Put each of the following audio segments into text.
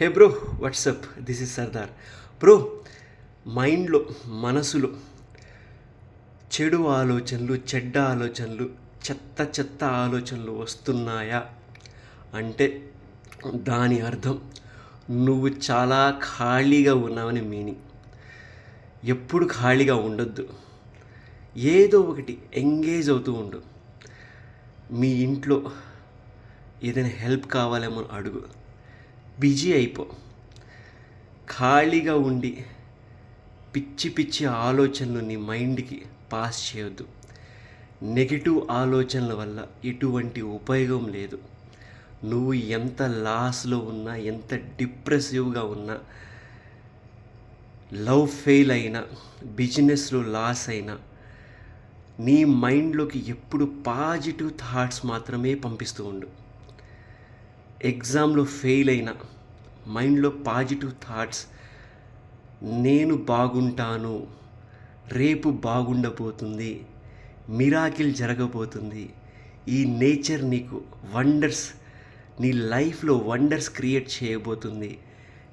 Hey bro what's up this is Sardar bro మైండ్లో మనసులో చెడు ఆలోచనలు చెడ్డ ఆలోచనలు చెత్త చెత్త ఆలోచనలు వస్తున్నాయా? అంటే దాని అర్థం నువ్వు చాలా ఖాళీగా ఉన్నావని మీనింగ్ ఎప్పుడు ఖాళీగా ఉండొద్దు. ఏదో ఒకటి ఎంగేజ్ అవుతూ ఉండు. మీ ఇంట్లో ఏదైనా హెల్ప్ కావాలేమో అడుగు. బిజీ అయిపో. ఖాళీగా ఉండి పిచ్చి పిచ్చి ఆలోచనలు నీ మైండ్కి పాస్ చేయొద్దు. నెగిటివ్ ఆలోచనల వల్ల ఎటువంటి ఉపయోగం లేదు. నువ్వు ఎంత లాస్లో ఉన్నా ఎంత డిప్రెసివ్గా ఉన్నా లవ్ ఫెయిల్ అయినా బిజినెస్లో లాస్ అయినా నీ మైండ్లోకి ఎప్పుడు పాజిటివ్ థాట్స్ మాత్రమే పంపిస్తూ ఉండు. ఎగ్జామ్లో ఫెయిల్ అయినా మైండ్లో పాజిటివ్ థాట్స్ నేను బాగుంటాను రేపు బాగుండబోతుంది మిరాకిల్ జరగబోతుంది ఈ నేచర్ నీకు వండర్స్ నీ లైఫ్లో వండర్స్ క్రియేట్ చేయబోతుంది.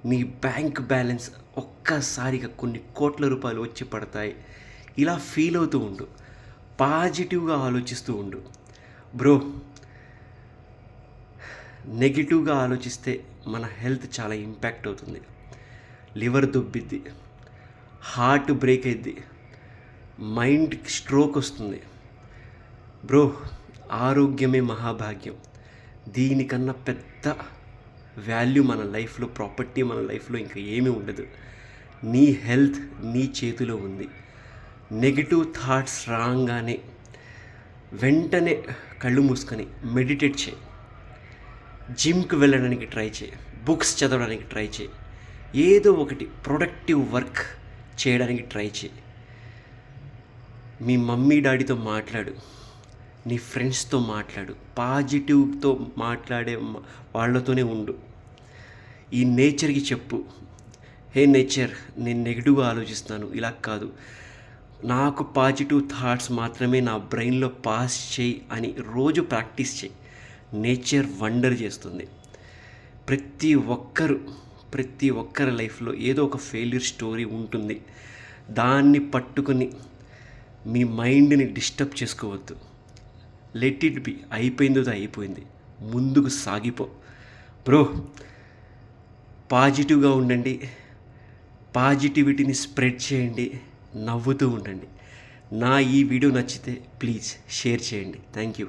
నీ బ్యాంక్ బ్యాలెన్స్ ఒక్కసారిగా కొన్ని కోట్ల రూపాయలు వచ్చి పడతాయి. ఇలా ఫీల్ అవుతూ ఉండు. పాజిటివ్గా ఆలోచిస్తూ ఉండు. బ్రో నెగిటివ్గా ఆలోచిస్తే మన హెల్త్ చాలా ఇంపాక్ట్ అవుతుంది. లివర్ దుబ్బిద్ది హార్ట్ బ్రేక్ అయింది మైండ్ స్ట్రోక్ వస్తుంది. బ్రో ఆరోగ్యమే మహాభాగ్యం. దీనికన్నా పెద్ద వాల్యూ మన లైఫ్లో ప్రాపర్టీ మన లైఫ్లో ఇంకా ఏమీ ఉండదు. నీ హెల్త్ నీ చేతిలో ఉంది. నెగిటివ్ థాట్స్ రాగానే వెంటనే కళ్ళు మూసుకొని మెడిటేట్ చేయి. జిమ్కి వెళ్ళడానికి ట్రై చేయి. బుక్స్ చదవడానికి ట్రై చేయి. ఏదో ఒకటి ప్రొడక్టివ్ వర్క్ చేయడానికి ట్రై చేయి. మీ మమ్మీ డాడీతో మాట్లాడు. నీ ఫ్రెండ్స్తో మాట్లాడు. పాజిటివ్తో మాట్లాడే వాళ్ళతోనే ఉండు. ఈ నేచర్కి చెప్పు. హే నేచర్ నేను నెగిటివ్గా ఆలోచిస్తాను. ఇలా కాదు. నాకు పాజిటివ్ థాట్స్ మాత్రమే నా బ్రెయిన్లో పాస్ చేయి అని రోజు ప్రాక్టీస్ చేయి. నేచర్ వండర్ చేస్తుంది. ప్రతి ఒక్కరు ప్రతి ఒక్కరి లైఫ్లో ఏదో ఒక ఫెయిల్యూర్ స్టోరీ ఉంటుంది. దాన్ని పట్టుకుని మీ మైండ్ని డిస్టర్బ్ చేసుకోవద్దు. Let it be. అయిపోయిందో అయిపోయింది. ముందుకు సాగిపో. బ్రో పాజిటివ్గా ఉండండి. పాజిటివిటీని స్ప్రెడ్ చేయండి. నవ్వుతూ ఉండండి. నా ఈ వీడియో నచ్చితే ప్లీజ్ షేర్ చేయండి. Thank you.